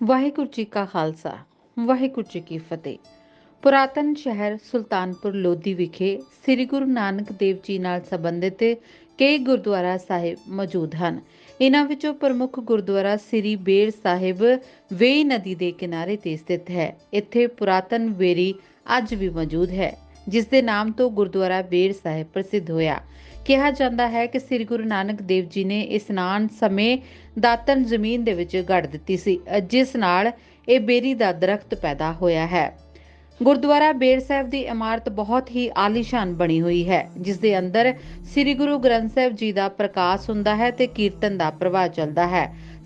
ਵਾਹਿਗੁਰੂ ਜੀ ਕਾ ਖਾਲਸਾ, ਵਾਹਿਗੁਰੂ ਜੀ ਕੀ ਫਤਿਹ। ਪੁਰਾਤਨ ਸ਼ਹਿਰ ਸੁਲਤਾਨਪੁਰ ਲੋਧੀ ਵਿਖੇ ਸ੍ਰੀ ਗੁਰੂ ਨਾਨਕ ਦੇਵ ਜੀ ਨਾਲ ਸੰਬੰਧਿਤ ਕਈ ਗੁਰਦੁਆਰਾ ਸਾਹਿਬ ਮੌਜੂਦ ਹਨ। ਇਹਨਾਂ ਵਿੱਚੋਂ ਪ੍ਰਮੁੱਖ ਗੁਰਦੁਆਰਾ ਸ੍ਰੀ ਬੇਰ ਸਾਹਿਬ ਵੇਈ ਨਦੀ ਦੇ ਕਿਨਾਰੇ ਤੇ ਸਥਿਤ ਹੈ। ਇੱਥੇ ਪੁਰਾਤਨ ਵੇਰੀ ਅੱਜ ਵੀ ਮੌਜੂਦ ਹੈ। ਜਿਸ ਦੇ ਨਾਮ ਤੋਂ ਗੁਰਦੁਆਰਾ ਬੇਰ ਸਾਹਿਬ ਪ੍ਰਸਿੱਧ ਹੋਇਆ। ਕਿਹਾ ਜਾਂਦਾ ਹੈ ਕਿ ਸ੍ਰੀ ਗੁਰੂ ਨਾਨਕ ਦੇਵ ਜੀ ਨੇ ਇਸਨਾਨ ਸਮੇਂ ਦਾਤਨ ਜ਼ਮੀਨ ਦੇ ਵਿੱਚ ਗੱਡ ਦਿੱਤੀ ਸੀ, ਜਿਸ ਨਾਲ ਇਹ ਬੇਰੀ ਦਾ ਦਰਖਤ ਪੈਦਾ ਹੋਇਆ ਹੈ। ਗੁਰਦੁਆਰਾ ਬੇਰ ਸਾਹਿਬ ਦੀ ਇਮਾਰਤ ਬਹੁਤ ਹੀ ਆਲੀਸ਼ਾਨ ਬਣੀ ਹੋਈ ਹੈ ਜਿਸ ਦੇ ਅੰਦਰ ਸ੍ਰੀ ਗੁਰੂ ਗ੍ਰੰਥ ਸਾਹਿਬ ਜੀ ਦਾ ਪ੍ਰਕਾਸ਼ ਹੁੰਦਾ ਹੈ ਤੇ ਕੀਰਤਨ ਦਾ ਪ੍ਰਵਾਹ ਚੱਲਦਾ ਹੈ।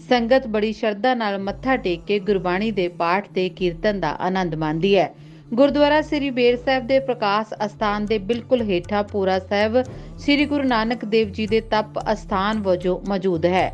ਸੰਗਤ ਬੜੀ ਸ਼ਰਧਾ ਨਾਲ ਮੱਥਾ ਟੇਕ ਕੇ ਗੁਰਬਾਣੀ ਦੇ ਪਾਠ ਤੇ ਕੀਰਤਨ ਦਾ ਆਨੰਦ ਮਾਣਦੀ ਹੈ। ਗੁਰਦੁਆਰਾ ਸ੍ਰੀ ਬੇਰ ਸਾਹਿਬ ਦੇ ਪ੍ਰਕਾਸ਼ ਅਸਥਾਨ ਦੇ ਬਿਲਕੁਲ ਹੇਠਾਂ ਪੂਰਾ ਸਾਹਿਬ ਸ੍ਰੀ ਗੁਰੂ ਨਾਨਕ ਦੇਵ ਜੀ ਦੇ ਤਪ ਅਸਥਾਨ ਵਜੋਂ ਮੌਜੂਦ ਹੈ।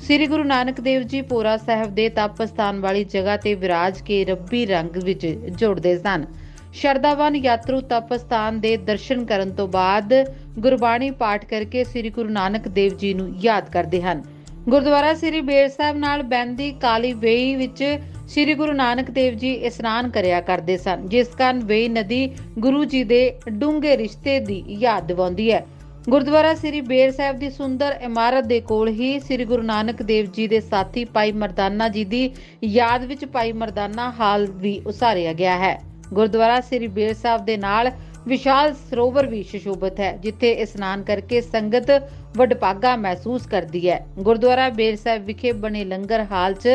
ਸ੍ਰੀ ਗੁਰੂ ਨਾਨਕ ਦੇਵ ਜੀ ਪੂਰਾ ਸਾਹਿਬ ਦੇ ਤਪ ਸਥਾਨ ਵਾਲੀ ਜਗ੍ਹਾ ਤੇ ਵਿਰਾਜ ਕੇ ਰੱਬੀ ਰੰਗ ਵਿੱਚ ਜੁੜਦੇ ਸਨ। ਸ਼ਰਧਾਵਾਨ ਯਾਤਰੂ ਤਪ ਸਥਾਨ ਦੇ ਦਰਸ਼ਨ ਕਰਨ ਤੋਂ ਬਾਅਦ ਗੁਰਬਾਣੀ ਪਾਠ ਕਰਕੇ ਸ੍ਰੀ ਗੁਰੂ ਨਾਨਕ ਦੇਵ ਜੀ ਨੂੰ ਯਾਦ ਕਰਦੇ ਹਨ। ਗੁਰਦੁਆਰਾ ਸ੍ਰੀ ਬੇਰ ਸਾਹਿਬ ਨਾਲ ਬੈੰਦੀ ਕਾਲੀ ਵੇਈ ਵਿੱਚ ਸ੍ਰੀ ਗੁਰੂ ਨਾਨਕ ਦੇਵ ਜੀ ਇਸ਼ਨਾਨ ਕਰਿਆ ਕਰਦੇ ਸਨ, ਜਿਸ ਕਾਰਨ ਵੇਈ ਨਦੀ ਗੁਰੂ ਜੀ ਦੇ ਡੂੰਘੇ ਰਿਸ਼ਤੇ ਦੀ ਯਾਦ ਦਿਵਾਉਂਦੀ ਹੈ। ਗੁਰਦੁਆਰਾ ਸ੍ਰੀ ਬੇਰ ਸਾਹਿਬ ਦੀ ਸੁੰਦਰ ਇਮਾਰਤ ਦੇ ਕੋਲ ਹੀ ਸ੍ਰੀ ਗੁਰੂ ਨਾਨਕ ਦੇਵ ਜੀ ਦੇ ਸਾਥੀ ਭਾਈ ਮਰਦਾਨਾ ਜੀ ਦੀ ਯਾਦ ਵਿੱਚ ਭਾਈ ਮਰਦਾਨਾ ਹਾਲ ਵੀ ਉਸਾਰਿਆ ਗਿਆ ਹੈ। ਗੁਰਦੁਆਰਾ ਸ੍ਰੀ ਬੇਰ ਸਾਹਿਬ ਦੇ ਨਾਲ ਵਿਸ਼ਾਲ ਸਰੋਵਰ ਵੀ ਸੁਸ਼ੋਭਿਤ ਹੈ, ਜਿੱਥੇ ਇਸ਼ਨਾਨ ਕਰਕੇ ਸੰਗਤ ਵਡਭਾਗਾ ਮਹਿਸੂਸ ਕਰਦੀ ਹੈ। ਗੁਰਦੁਆਰਾ ਬੇਰ ਸਾਹਿਬ ਵਿਖੇ ਬਣੇ ਲੰਗਰ ਹਾਲ 'ਚ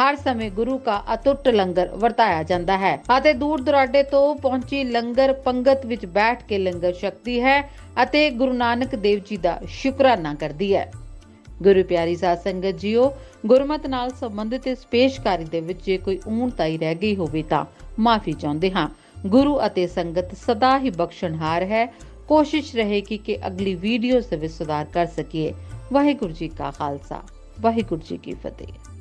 ਹਰ ਸਮੇਂ ਗੁਰੂ ਦਾ ਅਟੁੱਟ ਲੰਗਰ ਵਰਤਾਇਆ ਜਾਂਦਾ ਹੈ ਅਤੇ ਦੂਰ ਦੁਰਾਡੇ ਤੋਂ ਪਹੁੰਚੀ ਲੰਗਰ ਪੰਗਤ ਵਿੱਚ ਬੈਠ ਕੇ ਲੰਗਰ ਛਕਦੀ ਹੈ ਅਤੇ ਗੁਰੂ ਨਾਨਕ ਦੇਵ ਜੀ ਦਾ ਸ਼ੁਕਰਾਨਾ ਕਰਦੀ ਹੈ। ਗੁਰੂ ਪਿਆਰੀ ਸਾਧ ਸੰਗਤ ਜੀਓ, ਗੁਰਮਤ ਨਾਲ ਸੰਬੰਧਿਤ ਇਸ ਪੇਸ਼ਕਾਰੀ ਦੇ ਵਿੱਚ ਜੇ ਕੋਈ ਊਣਤਾਈ ਰਹਿ ਗਈ ਹੋਵੇ ਤਾਂ ਮਾਫੀ ਚਾਹੁੰਦੇ ਹਾਂ। ਗੁਰੂ ਅਤੇ ਸੰਗਤ ਸਦਾ ਹੀ ਬਖਸ਼ਣਹਾਰ ਹੈ। ਕੋਸ਼ਿਸ਼ ਰਹੇਗੀ ਕਿ ਅਗਲੀ ਵੀਡੀਓ ਦੇ ਵਿੱਚ ਸੁਧਾਰ ਕਰ ਸਕੀਏ। ਵਾਹਿਗੁਰੂ ਜੀ ਕਾ ਖਾਲਸਾ, ਵਾਹਿਗੁਰੂ ਜੀ ਕੀ ਫਤਿਹ।